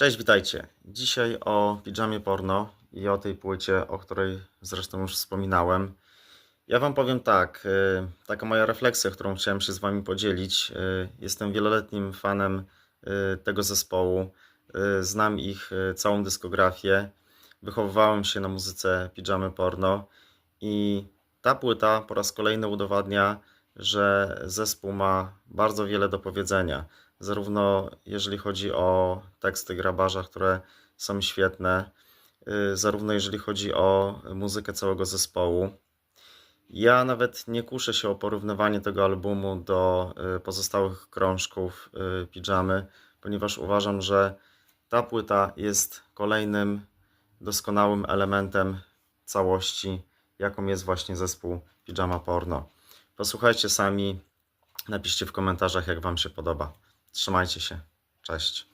Cześć, witajcie. Dzisiaj o pijamie porno i o tej płycie, o której zresztą już wspominałem. Ja Wam powiem tak, y, taka moja refleksja, którą chciałem się z Wami podzielić. y, Jestem wieloletnim fanem y, tego zespołu, znam ich całą dyskografię, wychowywałem się na muzyce pijamy porno i ta płyta po raz kolejny udowadnia, że zespół ma bardzo wiele do powiedzenia zarówno jeżeli chodzi o teksty grabarza, które są świetne, y, zarówno jeżeli chodzi o muzykę całego zespołu. Ja nawet nie kuszę się o porównywanie tego albumu do y, pozostałych krążków y, pijamy, ponieważ uważam, że ta płyta jest kolejnym doskonałym elementem całości, jaką jest właśnie zespół Pijama Porno. Posłuchajcie sami, napiszcie w komentarzach, jak Wam się podoba. Trzymajcie się. Cześć.